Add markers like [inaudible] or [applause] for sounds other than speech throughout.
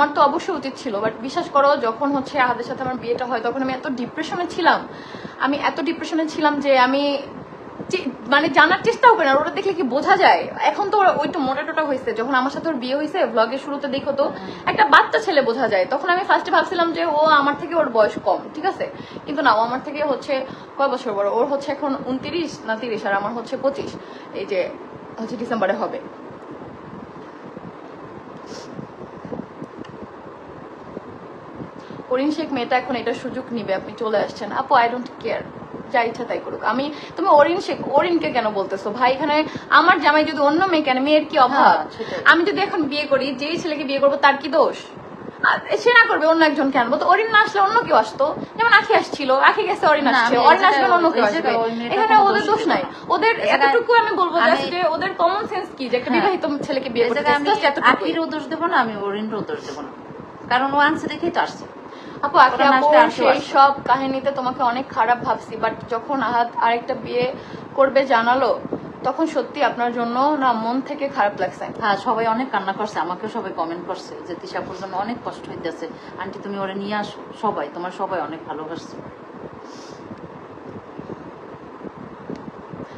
আমার তো অবশ্যই উচিত ছিল বাট বিশ্বাস করো, যখন হচ্ছে আহাদের সাথে আমার বিয়েটা হয়, তখন আমি এত ডিপ্রেশনে ছিলাম, আমি এত ডিপ্রেশনে ছিলাম যে আমি মানে জানার চেষ্টাও করি না ওটা দেখলে কি বোঝা যায়? এখন তো ওই তো মোটা টোটা হয়েছে, যখন আমার সাথে ওর বিয়ে হয়েছে ব্লগের শুরুতে দেখো তো, একটা বাচ্চা ছেলে বোঝা যায়, তখন আমি ফার্স্টে ভাবছিলাম যে ও আমার থেকে ওর বয়স কম, ঠিক আছে? কিন্তু না, ও আমার থেকে হচ্ছে কয় বছর বড়? ওর হচ্ছে এখন উনত্রিশ না তিরিশ, আর আমার হচ্ছে পঁচিশ, এই যে হচ্ছে ডিসেম্বরে হবে। অরিন শেখ মেয়েটা এখন এটা সুযোগ নিবে আপনি চলে আসছেন। আপু আই ডোন্ট কেয়ার যা ইচ্ছা তাই করুক। আমি তুমি অরিন শেখ অরিনকে কেন বলতেছো? ভাই এখানে আমার জামাই যদি অন্য মেয়ে কেন মেয়ের কি অভাব? হ্যাঁ, আমি যদি এখন বিয়ে করি যেই ছেলেকে বিয়ে করব তার কি দোষ? সে না করবে অন্য একজন কেন তো অরিন না আসলে অন্য কেউ আসতো? যেমন আখি আসছিল আখি গেছে অরিন আসছে। অরিন আসবে অন্য কেউ আসবে। এখানে ওদের দোষ নাই। ওদের এতটুকু আমি বলব যে ওদের কমন সেন্স কি? যে একটা হ্যাঁ। বিবাহিত ছেলেকে বিয়ে করতে। আখিরও দোষ দেবো না আমি ওরিনরও দোষ দেবো না। কারণ ও আনছে দেখেই তো আসছে। আপু আপু সেই সব কাহিনীতে তোমাকে অনেক খারাপ ভাবছি বাট যখন আহাত আরেকটা বিয়ে করবে জানালো তখন সত্যি আপনার জন্য না মন থেকে খারাপ লাগছে। হ্যাঁ সবাই অনেক কান্না করছে আমাকেও সবাই কমেন্ট করছে যে তিশাপুর জন্য অনেক কষ্ট হইতেছে। আন্টি তুমি ওরে নিয়ে আসো সবাই তোমার সবাই অনেক ভালোবাসছে।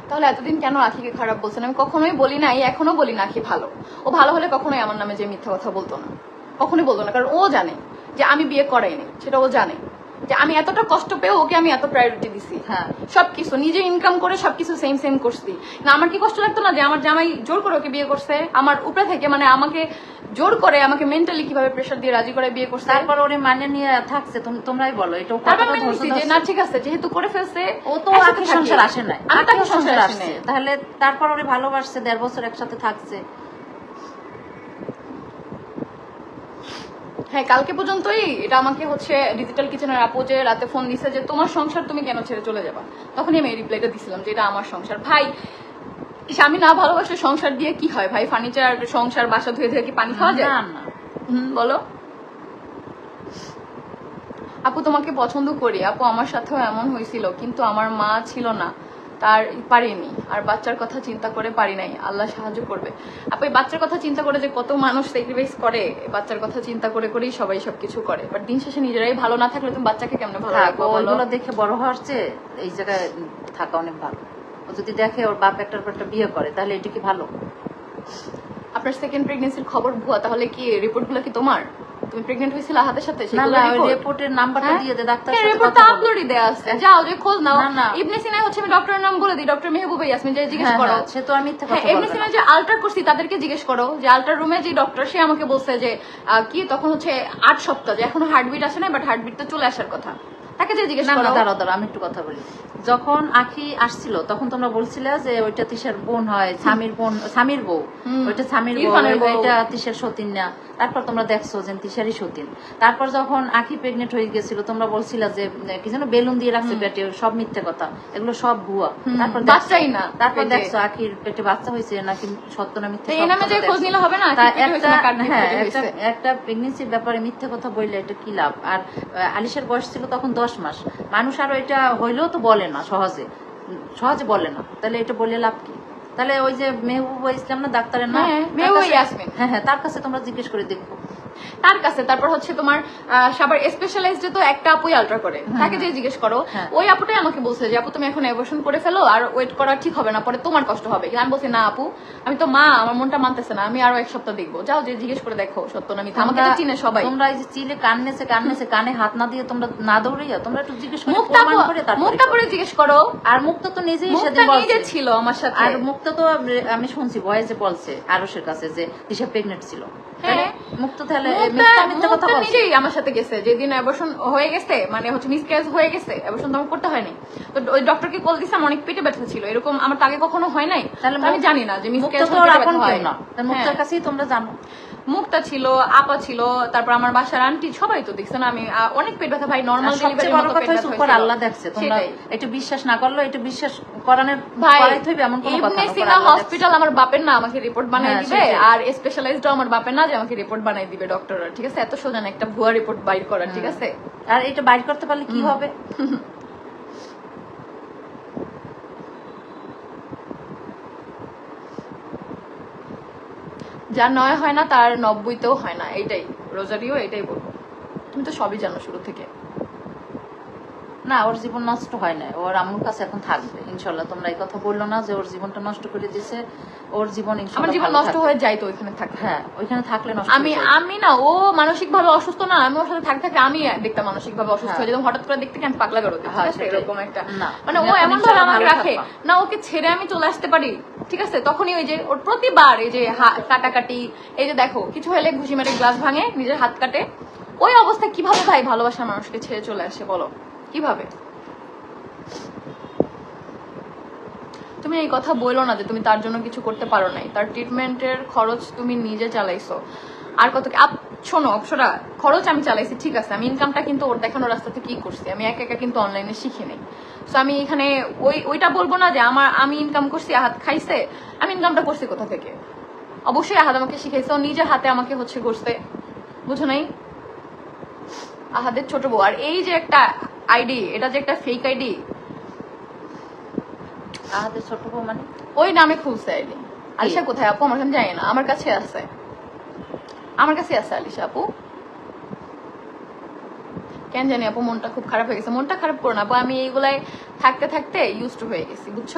তাহলে এতদিন কেন আখিকে খারাপ বলছেন? আমি কখনোই বলি নাই এখনও বলি না আখি ভালো। ও ভালো হলে কখনোই আমার নামে যে মিথ্যা কথা বলতো না। কখনোই বলতো না কারণ ও জানে যে আমি বিয়ে করাইনি সেটা ও জানে যে আমি এতটা কষ্ট পেয়ে ওকে আমি এত প্রায়োরিটি দিছি। হ্যাঁ। সবকিছু নিজে ইনকাম করে সবকিছু সেম সেম করছি। না আমার কি কষ্ট লাগতো না যে আমার জামাই জোর করে ওকে বিয়ে করছে? আমার উপরে থেকে মানে আমাকে জোর করে আমাকে মেন্টালি কীভাবে প্রেশার দিয়ে রাজি করে বিয়ে করছে? তারপর ওরে মানে নিয়ে থাকছে তোমরাই বলো এটা ও তারপর আমি ধৈর্য যে না? ঠিক আছে যেহেতু করে ফেলছে ও তো সংসার আসে না আমি তাকে সংসার সংসার আসছে আসছে তাহলে তারপর ওরে ভালোবাসছে দেড় বছর একসাথে থাকছে। হ্যাঁ কালকে পর্যন্তই এটা আমাকে হচ্ছে ডিজিটাল কিচেনের আপু যে রাতে ফোন দিছে যে তোমার সংসার তুমি কেন ছেড়ে চলে যাবা? তখনই আমি এই রিপ্লাইটা দিছিলাম যে এটা আমার সংসার। ভাই স্বামী না ভালোবাসে সংসার দিয়ে কি হয় ভাই? ফার্নিচার সংসার বাসা ধুয়ে ধুয়ে কি পানি খাওয়া যায়? না। হুম বলো। আপু তোমাকে পছন্দ করি। আপু আমার সাথেও এমন হয়েছিল কিন্তু আমার মা ছিল না। তার পারিনি। আর বাচ্চার কথা চিন্তা করে পারি নাই। আল্লাহ সাহায্য করবে। আপু এই বাচ্চার কথা চিন্তা করে যে কত মানুষ স্যাক্রিফাইস করে বাচ্চার কথা চিন্তা করে করেই সবাই সবকিছু করে। বাট দিন শেষে নিজেরাই ভালো না থাকলে তুমি বাচ্চাকে কেমনে ভালো রাখব ওইগুলো দেখে বড় হওয়ার চেয়ে এই জায়গায় থাকা অনেক ভালো। ও যদি দেখে ওর বাপ একটার পর একটা বিয়ে করে তাহলে এটা কি ভালো? আপনার সেকেন্ড প্রেগনেন্সির খবর ভুয়া তাহলে কি রিপোর্টগুলো কি তোমার? তুমি প্রেগন্যান্ট হয়েছিল হাতের সাথে না না ওই রিপোর্টের নাম্বারটা হ্যাঁ? দিয়ে দে ডাক্তার হ্যাঁ, সাথে তো বলো। upload-ই দেয়া আছে। যাও যে খোঁজ নাও। ইবনে সিনা হচ্ছে আমি ডক্টরের নাম বলে দিই ডক্টর মেহবুব ইয়াসমিন যে জিজ্ঞেস হ্যাঁ, করো হ্যাঁ, সে তো আমি মিথ্যা হ্যাঁ কথা ইবনে সিনা যে আল্ট্রা করছি তাদেরকে জিজ্ঞেস করো যে আল্ট্রা রুমে যে ডক্টর সে আমাকে বলছে যে কি তখন হচ্ছে আট সপ্তাহ যে এখনও হার্টবিট আসে না বাট হার্টবিট তো চলে আসার কথা যে জিজ্ঞেস না আমি একটু কথা বলি। যখন আখি আসছিল তখন তোমরা বলছিলে যে ওইটা বোন হয় স্বামীর বোন স্বামীর বউ। ওইটা স্বামীর বউ সতীন না। তারপর তোমরা দেখছ যে তিশারই সতীন। তারপর যখন আখি প্রেগনেন্ট হয়ে গেছিল তোমরা বলছিলা যে কি যেন বেলুন দিয়ে রাখছে পেটে সব মিথ্যে কথা। এগুলো সব ভুয়া। তারপর দেখছো- বাচ্চাই না তারপর দেখছ আখির পেটে বাচ্চা হয়েছে নাকি সত্য না মিথ্যে এই নামে যে খোঁজ নিলে হবে না? একটা হ্যাঁ একটা একটা প্রেগনেন্সির ব্যাপারে মিথ্যে কথা বললে এটা কি লাভ? আর আলিশের বয়স ছিল তখন দশ মাস। মানুষ আরও এটা হইলেও তো বলে না সহজে। সহজে বলে না। তাহলে এটা বলে লাভ কি? তাহলে ওই যে মেহবুবা ইসলাম না ডাক্তারের না হ্যাঁ, হ্যাঁ হ্যাঁ তার কাছে তোমরা জিজ্ঞেস করে দেখো। তার কাছে তারপর হচ্ছে তোমার সবার স্পেশালাইজড তো একটা আপুই আল্ট্রা করে। তাকে যে জিজ্ঞেস করো হ্যাঁ। ওই আপুটাই আমাকে বলছে যে আপু তুমি এখন অ্যাবর্শন করে ফেলো আর ওয়েট করা ঠিক হবে না পরে তোমার কষ্ট হবে। আমি বলছি না আপু আমি তো মা আমার মনটা মানতেছে না আমি আরও এক সপ্তাহ দেখব। যাও যে জিজ্ঞেস করে দেখো সত্য না মিথ্যা? আমাকে তো চিনে সবাই। তোমরা এই যে চিলে কান নেছে কান হাত না দিয়ে তোমরা না দৌড়াইয়া তোমরা একটু জিজ্ঞেস করে মুক্তা করে জিজ্ঞেস করো। আর মুক্ত তো নিজেই সেদিন নিজে ছিল আমার সাথে। আর মুক্ত তো আমি- শুনছি ভয়েসে বলছে আরসের কাছে যে দিশা প্রেগনেন্ট ছিল। হ্যাঁ। মুক্ত তাহলে মিথ্যা মিথ্যা কথা বলছে। নিজেই আমার সাথে গেছে। যেদিন অ্যাবর্শন হয়ে গেছে মানে হচ্ছে মিসক্যারেজ হয়ে গেছে অ্যাবর্শন তো আমার করতে হয়নি তো ওই ডক্টরকে কল দিছে আমার অনেক পেটে ব্যথা ছিল। এরকম আমার আগে কখনো হয় নাই। তাহলে আমি জানি না যে মিসক্যারেজ আপন না। মুক্তার হ্যাঁ। কাছেই তোমরা জানো। মুক্তা ছিল আপা ছিল তারপর আমার বাসার আন্টি সবাই তো দেখছে না আমি অনেক পেট ব্যথা ভাই নর্মাল সবচেয়ে বড় কথা উপর আল্লাহ দেখছে তোমরা এটা বিশ্বাস না করলে এটা বিশ্বাস করানোর ভাই হইবে এমন কোনো কথা না, সিনা হসপিটাল আমার বাপের না আমাকে রিপোর্ট বানাই হ্যাঁ, দিবে। আর স্পেশালাইজড আমার বাপের না যে আমাকে রিপোর্ট বানাই দিবে ডক্টররা ঠিক আছে? এত সোজা না একটা ভুয়া রিপোর্ট বাইর করা ঠিক আছে? আর এটা বাইর করতে পারলে কি হবে? [laughs] যার নয় হয় না তার নব্বইতেও হয় না। এইটাই। রোজারিও এটাই বলব। তুমি তো সবই জানো শুরু থেকে। না ওর জীবন নষ্ট হয় না ওর আম্মুর কাছে এখন থাকবে ইনশাল্লাহ। তোমরা এই কথা বলল না যে ওর জীবনটা নষ্ট করে দিছে ওর জীবন আমার জীবন নষ্ট হয়ে যায় তো ওইখানে থাকতে হ্যাঁ ওইখানে থাকলে নষ্ট আমি আমি না ও মানসিক ভাবে অসুস্থ না আমি ওর সাথে থাকতে থাকতে আমি দেখতাম মানসিক ভাবে অসুস্থ হ্যাঁ। হয়ে। যেতাম। হঠাৎ করে দেখতে কেন পাগলা বেরো হ্যাঁ। এরকম একটা না, মানে ও এমন ভাবে আমাকে রাখে না ওকে ছেড়ে আমি চলে আসতে পারি। ঠিক আছে? তখনই ওই যে, ওর প্রতিবার এই যে কাটাকাটি, এই যে দেখো, কিছু হলে ঘুষি মেরে গ্লাস ভাঙে, নিজের হাত কাটে। ওই অবস্থা কীভাবে ভাই ভালোবাসার মানুষকে ছেড়ে চলে আসে বলো? কীভাবে? তুমি এই কথা বলল না যে তুমি তার জন্য কিছু করতে পারো নাই। তার ট্রিটমেন্টের খরচ তুমি নিজে চালাইছো। আর কত কি আপ শোনো অপসরা খরচ আমি চালাইছি ঠিক আছে আমি ইনকামটা কিন্তু ওর দেখানো রাস্তাতে কি করছি? আমি একা একা কিন্তু অনলাইনে শিখি নাই। সো আমি এখানে ওই ওইটা বলব না যে আমার আমি ইনকাম করছি হাত খাইছে আমি ইনকামটা করছি কোথা থেকে? অবশ্যই আহাদ আমাকে শিখাইছে ও নিজের হাতে আমাকে হচ্ছে করছে। বুঝো নাই? আহাদের ছোট বউ। আর এই যে একটা আইডি এটা যে একটা ফেক আইডি আহাদের ছোট বউ মানে? ওই নামে খুলছে আইডি আলিশা কোথায় আপু? আমার কাছে জানি না আমার কাছে আছে। আমার কাছে আছে আলিশা আপু। কেন জানি আপু, মনটা খুব খারাপ হয়ে গেছে। মনটা খারাপ করো না আপু, আমি এইগুলাই থাকতে থাকতে ইউজ টু হয়ে গেছি, বুঝছ?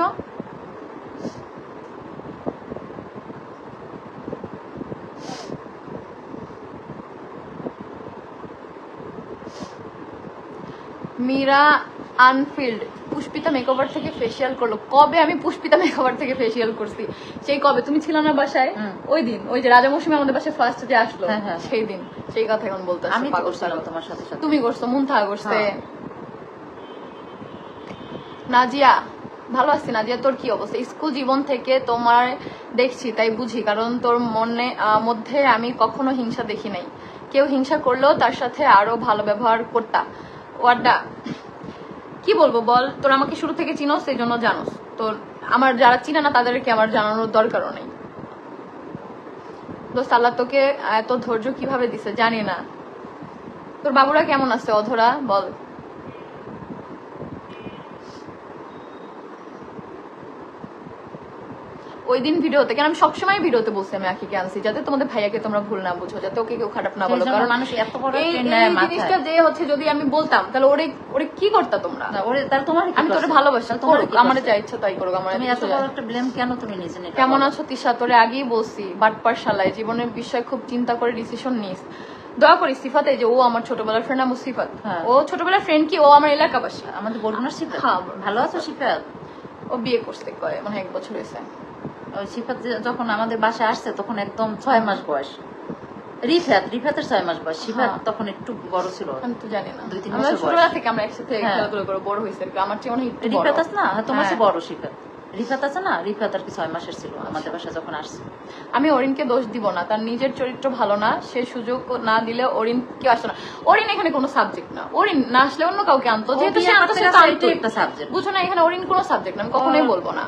মীরা আনফিল্ড পুষ্পিতা মেকওভার থেকে ফেসিয়াল করল। কবে আমি পুষ্পিতা মেকওভার থেকে ফেসিয়াল করছি? সেই কবে? তুমি ছিল না বাসায়? ওই দিন ওই যে রাজা মৌসুমী আমাদের বাসায় ফার্স্ট যে আসলো। হ্যাঁ, হ্যাঁ। সেই দিন সেই কথা এখন বলতে আমি করছিলাম তোমার সাথে সাথে। তুমি করছ মুন্থা করছে। হ্যাঁ। নাজিয়া ভালো আছি নাজিয়া তোর কি অবস্থা? স্কুল জীবন থেকে তোমার দেখছি তাই বুঝি কারণ তোর মনে মধ্যে আমি কখনো হিংসা দেখি নাই। কেউ হিংসা করলেও তার সাথে আরও ভালো ব্যবহার করতা। ওয়াড্ডা কি বলব বল? তোর আমাকে শুরু থেকে চিনোস সেই জন্য জানোস। তোর আমার যারা চিনে না, তাদেরকে আমার জানানোর দরকারও নেই। দোস্ত, আল্লাহ তোকে এত ধৈর্য কীভাবে দিছে জানি না। তোর বাবুরা কেমন আছে, অধরা? বল। ওই দিন ভিডিওতে কেন আমি সবসময় ভিডিওতে বলছি আমি আখিকে আনছি যাতে তোমাদের ভাইয়াকে তোমরা ভুল না বুঝো যাতে ওকে কেউ খারাপ না বলো। কারণ মানুষ এত বড়। জিনিসটা যে হচ্ছে যদি আমি বলতাম তাহলে ওরে ওরে কি করতা তোমরা? ওরে তাহলে তোমার আমি তোরে ভালোবাসি তোমার আমার যা ইচ্ছা তাই করুক আমার তুমি এত বড় একটা ব্লেম কেন তুমি নিজে নিতে কেমন আছো তিশা? তোরে আগেই বলছি বাটপার শালায় জীবনের বিষয় খুব চিন্তা করে ডিসিশন নিস। দয়া করি সিফাতে যে ও আমার ছোটবেলার ফ্রেন্ড আমার সিফাত। হ্যাঁ। ও ছোটবেলার ফ্রেন্ড কি? ও আমার এলাকাবাসী। আমাদের বলগুনার শিফাত হ্যাঁ। ভালো আছো শিফাত ও বিয়ে করছে কয় মানে এক বছর হয়েছে। যখন আমাদের বাসায় আসছে তখন একদম ছয় মাস বয়স। রিফাত রিফাতের ছয় মাস বয়স। হ্যাঁ। তখন একটু বড় ছিল। আমি তো জানি না। দুই তিন বছর ছোটবেলা থেকে আমরা একসাথে হ্যাঁ। খেলাধুলা করে বড় হয়েছে। আমার চেয়ে বড়। রিফাত আছে না? হ্যাঁ, তোমার চেয়ে। বড় রিফাত আছে না? রিফাত আর কি ছয় মাসের ছিল আমাদের বাসায় যখন আসছে। আমি অরিনকে দোষ দিব না। তার নিজের চরিত্র ভালো না। সে সুযোগ না দিলে অরিন কেউ আসতো না। অরিন এখানে কোনো সাবজেক্ট না। অরিন না আসলে অন্য কাউকে আনতো। যেহেতু সে আনতো সে একটা সাবজেক্ট বুঝো না এখানে অরিন কোনো সাবজেক্ট না। আমি কখনোই বলব না।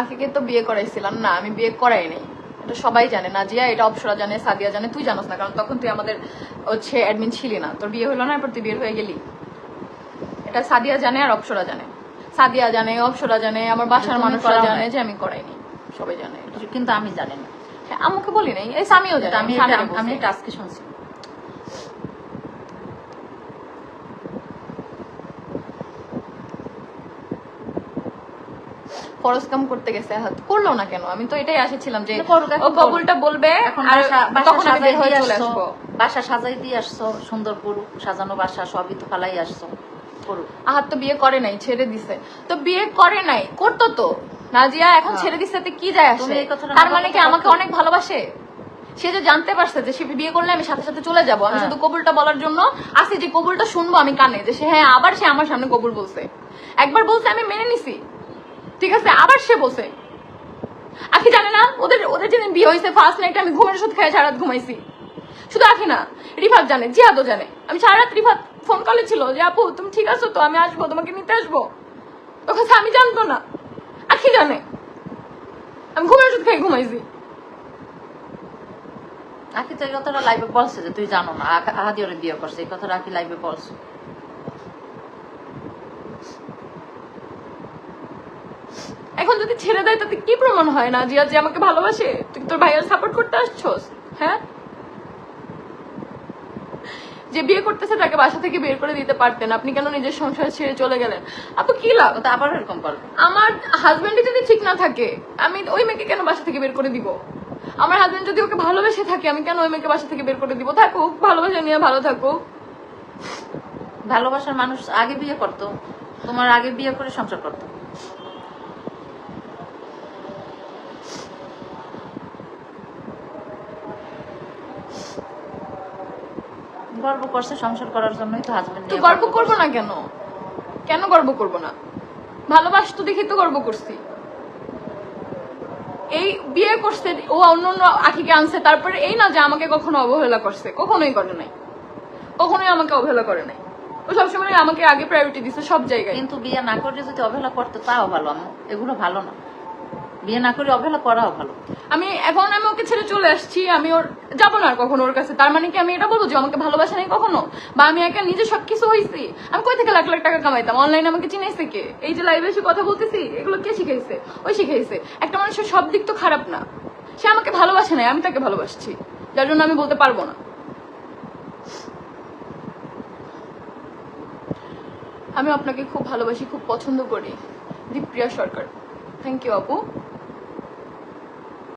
আখিকে তো বিয়ে করাইছিলাম না আমি বিয়ে করাই নাই। এটা সবাই জানে নাজিয়া এটা অপসরা জানে সাদিয়া জানে তুই জানোস না কারণ তখন তুই আমাদের হচ্ছে অ্যাডমিন ছিলি না। তোর বিয়ে হলো না এরপর তুই বিয়ে হয়ে গেলি। এটা সাদিয়া জানে আর অপসরা জানে। সাদিয়া জানে অপসরা জানে আমার বাসার মানুষরা জানে যে আমি করাইনি সবাই জানে কিন্তু আমি জানি না। হ্যাঁ, আম্মুকে বলি নাই এই সামিও জানে আমি আমি আজকে শুনছি। ফরজ কাম করতে গেছে করল না কেন? আমি তো এটাই আসেছিলাম যে ও কবুলটা বলবে আর বাসা বাসা তখন আমি সাজাই বের হয়ে দিয়ে চলে আসছো। আসব। বাসা সাজাই দিয়ে আসছো সুন্দর করুক সাজানো বাসা সবই তো ফালাই আসছো। করুক। আহাত তো বিয়ে করে নাই ছেড়ে দিছে। তো বিয়ে করে নাই করতো তো। নাজিয়া এখন হ্যাঁ। ছেড়ে দিছে কি যায় আসে? তার মানে কি আমাকে অনেক ভালোবাসে? সে যে জানতে পারছে যে সে বিয়ে করলে আমি সাথে সাথে চলে যাব। আমি হ্যাঁ। শুধু কবুলটা বলার জন্য আসি যে কবুলটা শুনব আমি কানে যে সে হ্যাঁ আবার সে আমার সামনে কবুল বলছে। একবার বলছে আমি মেনে নিছি। ঠিক আছে? আবার সে বসে আখি জানে না? ওদের ওদের যেদিন বিয়ে হয়েছে ফার্স্ট নাইট আমি ঘুমের ওষুধ খেয়ে সারা ঘুমাইছি। শুধু আখি না, রিফাত জানে, জিয়াদও জানে। আমি সারা রাত রিফাত ফোন কলে ছিল যে, আপু, তুমি ঠিক আছো তো? আমি আসব, তোমাকে নিতে আসব? তো কথা আমি জানতো না। আখি জানে, আমি ঘুমের ওষুধ খেয়ে ঘুমাইছি। আখি তো এই কথাটা লাইভে বলছে যে, তুই জানো না আহাদি ওরে বিয়ে করছে। এই কথাটা আকি লাইভে বলছে। এখন যদি ছেড়ে দেয় তাতে কি প্রমাণ হয় না? জিয়া যে আমাকে ভালোবাসে তুই তোর ভাইয়ের সাপোর্ট করতে আসছোস? হ্যাঁ? যে বিয়ে করতেছে তাকে বাসা থেকে বের করে দিতে পারতেন। আপনি কেন নিজের সংসার ছেড়ে চলে গেলেন? আপু কি লাভ? তো আবার এরকম করবে আমার হাজবেন্ডই যদি ঠিক না থাকে আমি ওই মেয়েকে কেন বাসা থেকে বের করে দিব? আমার হাজবেন্ড যদি ওকে ভালোবেসে থাকে আমি কেন ওই মেয়েকে বাসা থেকে বের করে দিব? থাকুক ভালোবাসা নিয়ে ভালো থাকুক। ভালোবাসার মানুষ আগে বিয়ে করতো তোমার আগে বিয়ে করে সংসার করতো। গর্ব করছে সংসার করার জন্যই তো হাজবেন্ড তো গর্ব করব না কেন? কেন গর্ব করব না? ভালোবাসতো দেখেই তো গর্ব করছি। এই বিয়ে করছে ও অন্য অন্য আখিকে আনছে তারপরে এই না যে আমাকে কখনো অবহেলা করছে। কখনোই করে নাই। কখনোই আমাকে অবহেলা করে নাই। ও সবসময় আমাকে আগে প্রায়োরিটি দিছে সব জায়গায়। কিন্তু বিয়ে না করে যদি অবহেলা করতো তাও ভালো আম্মু। এগুলো ভালো না। বিয়ে না করে অবহেলা করাও ভালো। আমি এখন আমি ওকে ছেড়ে চলে আসছি, আমি ওর যাব না আর কখনো ওর কাছে। তার মানে কি আমি এটা বলব যে আমাকে ভালোবাসা নেই কখনো? বা আমি একা নিজে সবকিছু হয়েছি আমি কই থেকে লাখ লাখ টাকা কামাইতাম? অনলাইনে আমাকে চিনাইছে কে? এই যে লাইভে এসে কথা বলতেছি, এগুলো কে শিখাইছে? ওই শিখাইছে। একটা মানুষের সব দিক তো খারাপ না। সে আমাকে ভালোবাসে নাই, আমি তাকে ভালোবাসছি। যার জন্য আমি বলতে পারব না। আমি আপনাকে খুব ভালোবাসি, খুব পছন্দ করি। দীপ্রিয়া সরকার। Thank you Abbu